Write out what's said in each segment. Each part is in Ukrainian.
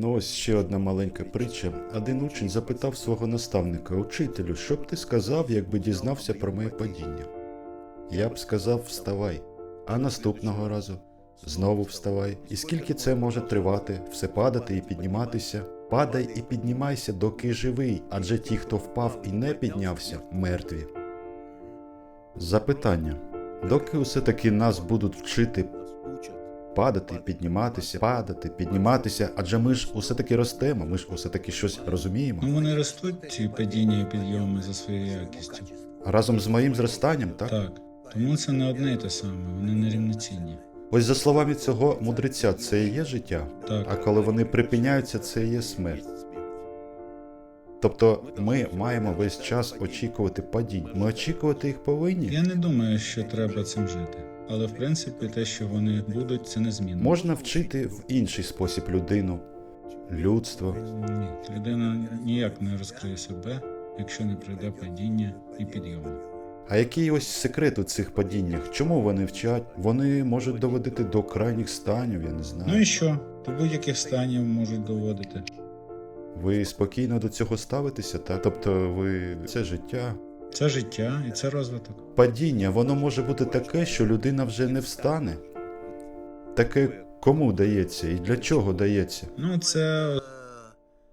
Ну ось ще одна маленька притча. Один учень запитав свого наставника, учителю, що б ти сказав, якби дізнався про моє падіння? Я б сказав, вставай, а наступного разу знову вставай. І скільки це може тривати, все падати і підніматися? Падай і піднімайся, доки живий, адже ті, хто впав і не піднявся, мертві. Запитання. Доки усе таки нас будуть вчити падати, підніматися, падати, підніматися, адже ми ж усе таки ростемо, ми ж усе таки щось розуміємо. Ну вони ростуть ці падіння і підйоми за своєю якістю. Разом з моїм зростанням, так? Так. Тому це не одне і те саме, вони не рівноцінні. Ось за словами цього мудреця, це і є життя, Так. а коли вони припиняються, це і є смерть. Тобто ми маємо весь час очікувати падінь. Ми очікувати їх повинні. Я не думаю, що треба цим жити. Але в принципі те, що вони будуть, це незмінно. Можна вчити в інший спосіб людину, людство. Ні, людина ніяк не розкриє себе, якщо не пройде падіння і підйоми. А який ось секрет у цих падіннях? Чому вони вчать? Вони можуть доводити до крайніх станів, я не знаю. Ну і що? До будь-яких станів можуть доводити. Ви спокійно до цього ставитеся, так? Тобто ви це життя. Це життя і це розвиток. Падіння, воно може бути таке, що людина вже не встане. Таке кому дається і для чого дається? Ну, це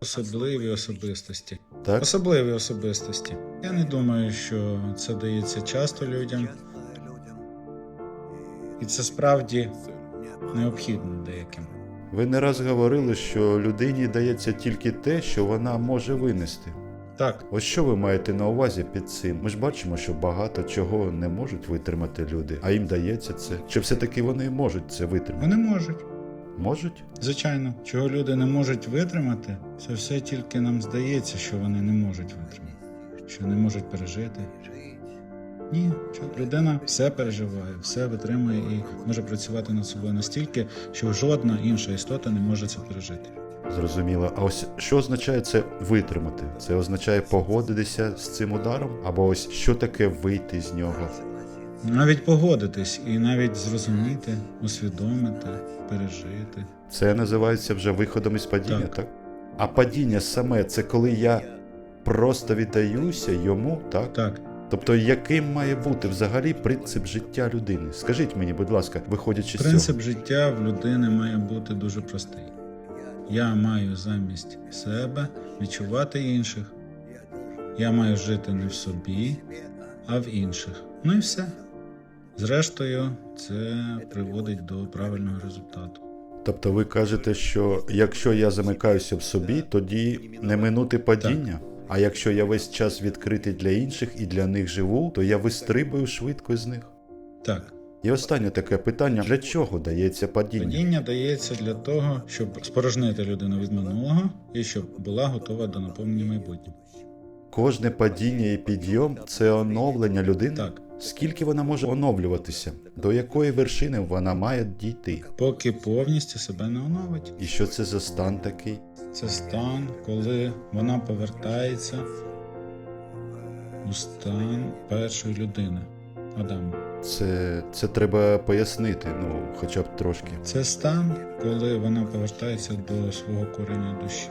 особливі особистості. Так? Особливі особистості. Я не думаю, що це дається часто людям, і це справді необхідно деяким. Ви не раз говорили, що людині дається тільки те, що вона може винести. Так, Ось що ви маєте на увазі під цим? Ми ж бачимо, що багато чого не можуть витримати люди, а їм дається це. Чи все-таки вони можуть це витримати? вони можуть. Можуть? Звичайно, чого люди не можуть витримати, це все тільки нам здається, що вони не можуть витримати, що не можуть пережити. Ні, що людина все переживає, все витримує і може працювати над собою настільки, що жодна інша істота не може це пережити. Зрозуміло. А ось що означає це витримати? Це означає погодитися з цим ударом? Або ось що таке вийти з нього? Навіть погодитись і навіть зрозуміти, усвідомити, пережити. Це називається вже виходом із падіння, так? Так. А падіння саме це коли я просто віддаюся йому, так? Так, Тобто, яким має бути взагалі принцип життя людини? Скажіть мені, будь ласка, виходячи з цього. принцип життя в людини має бути дуже простий. Я маю замість себе відчувати інших. Я маю жити не в собі, а в інших. Ну і все. Зрештою, це приводить до правильного результату. Тобто ви кажете, що якщо я замикаюся в собі, тоді не минути падіння. А якщо я весь час відкритий для інших і для них живу, то я вистрибую швидко з них. Так, І останнє таке питання: для чого дається падіння? падіння дається для того, щоб спорожнити людину від минулого і щоб була готова до наповнення майбутнього. Кожне падіння і підйом це оновлення людини. Так, Скільки вона може оновлюватися? До якої вершини вона має дійти? поки повністю себе не оновить. І що це за стан такий? Це стан, коли вона повертається у стан першої людини Адама. Це, це треба пояснити, ну хоча б трошки. Це стан, коли вона повертається до свого корення душі.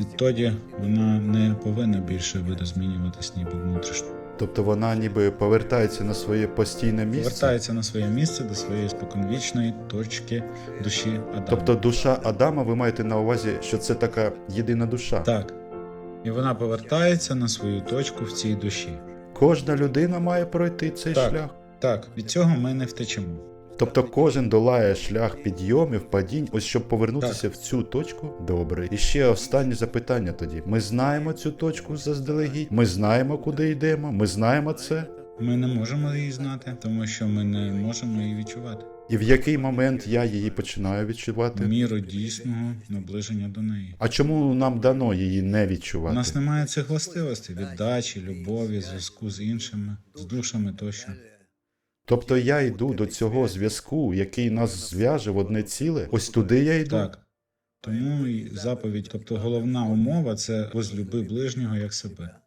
Відтоді вона не повинна більше видозмінюватись ніби внутрішньо. Тобто вона ніби повертається на своє постійне місце. Повертається на своє місце до своєї споконвічної точки душі Адама. Тобто душа Адама, ви маєте на увазі, що це така єдина душа. так. І вона повертається на свою точку в цій душі. Кожна людина має пройти цей Так. шлях. Так, від цього ми не втечемо. Тобто кожен долає шлях підйомів, падінь, ось щоб повернутися в цю точку. Добре. І ще останнє запитання тоді. Ми знаємо цю точку заздалегідь, ми знаємо, куди йдемо, ми знаємо це. Ми не можемо її знати, тому що ми не можемо її відчувати. І в який момент я її починаю відчувати? Міру дійсного наближення до неї. А чому нам дано її не У відчувати? нас немає цих властивостей віддачі, любові, зв'язку з іншими, з душами тощо. Тобто я йду до цього зв'язку, який нас зв'яже в одне ціле. Ось туди я йду. Так. Тому і заповідь, тобто головна умова це возлюби ближнього як себе.